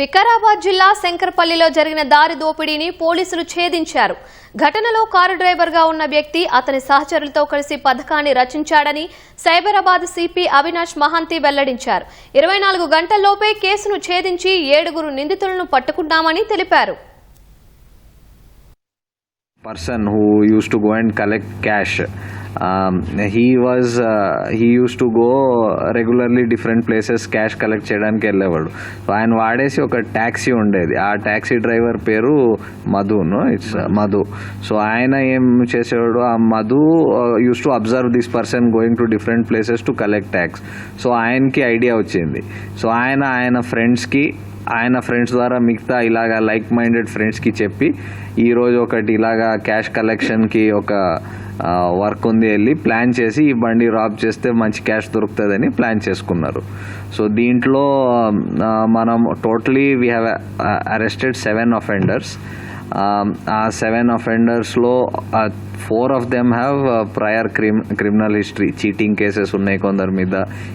వికారాబాద్ జిల్లా శంకర్పల్లిలో జరిగిన దారి దోపిడీని పోలీసులు ఛేదించారు. ఘటనలో కారు డ్రైవర్గా ఉన్న వ్యక్తి అతని సహచరులతో కలిసి పథకాన్ని రచించాడని సైబరాబాద్ సిపి అవినాష్ మహాంతి వెల్లడించారు. ఇరవై నాలుగు గంటల్లోపే కేసును ఛేదించి ఏడుగురు నిందితులను పట్టుకున్నామని తెలిపారు. Person who uses to go and collect cash he was he uses to go regularly different places cash collect చేయడానికి వెళ్ళేవాడు. సో ఆయన వాడేసి ఒక ట్యాక్సీ ఉండేది. ఆ ట్యాక్సీ డ్రైవర్ పేరు మధును ఇట్స్ మధు. సో uh, ఆయన ఏం చేసేవాడు? ఆ Madhu uses to observe this person going to different places to collect tax so ఆయనకి ఐడియా వచ్చింది. సో ఆయన ఆయన ఫ్రెండ్స్కి ఆయన ఫ్రెండ్స్ ద్వారా మిగతా ఇలాగా లైక్ మైండెడ్ ఫ్రెండ్స్కి చెప్పి ఈరోజు ఒకటి ఇలాగా క్యాష్ కలెక్షన్కి ఒక వర్క్ ఉంది వెళ్ళి ప్లాన్ చేసి ఈ బండి రాబ్ చేస్తే మంచి క్యాష్ దొరుకుతుందని ప్లాన్ చేసుకున్నారు. సో దీంట్లో మనం totally we have arrested seven offenders ఆ seven అఫెండర్స్లో four of them have prior crime criminal history cheating cases ఉన్నాయి కొందరి మీద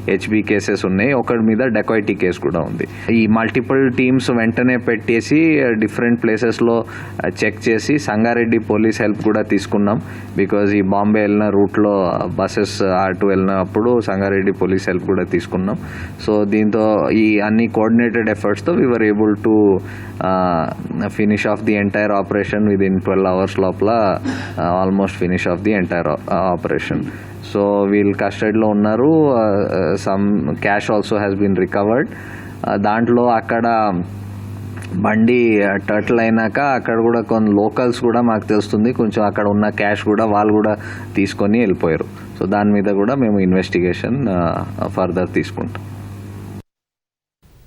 హెచ్బి కేసెస్ ఉన్నాయి ఒకరి మీద డెకాయిటీ కేసు కూడా ఉంది. ఈ మల్టిపుల్ టీమ్స్ వెంటనే పెట్టేసి డిఫరెంట్ ప్లేసెస్లో చెక్ చేసి సంగారెడ్డి పోలీస్ హెల్ప్ కూడా తీసుకున్నాం. బికాజ్ ఈ బాంబే వెళ్ళిన రూట్లో బస్సెస్ అటు వెళ్ళినప్పుడు సంగారెడ్డి పోలీస్ హెల్ప్ కూడా తీసుకున్నాం. సో దీంతో ఈ అన్ని coordinated ఎఫర్ట్స్తో we are able to finish off the entire operation within twelve hours లోపల almost almost finish off the entire operation so వీళ్ళు కస్టడీలో ఉన్నారు some cash also has been recovered దాంట్లో అక్కడ um, బండి uh, టర్టిల్ అయినాక అక్కడ కూడా కొన్ని లోకల్స్ కూడా మాకు తెలుస్తుంది. కొంచెం అక్కడ ఉన్న క్యాష్ కూడా వాళ్ళు కూడా తీసుకొని వెళ్ళిపోయారు. సో దాని మీద కూడా మేము ఇన్వెస్టిగేషన్ ఫర్దర్ uh, తీసుకుంటాం.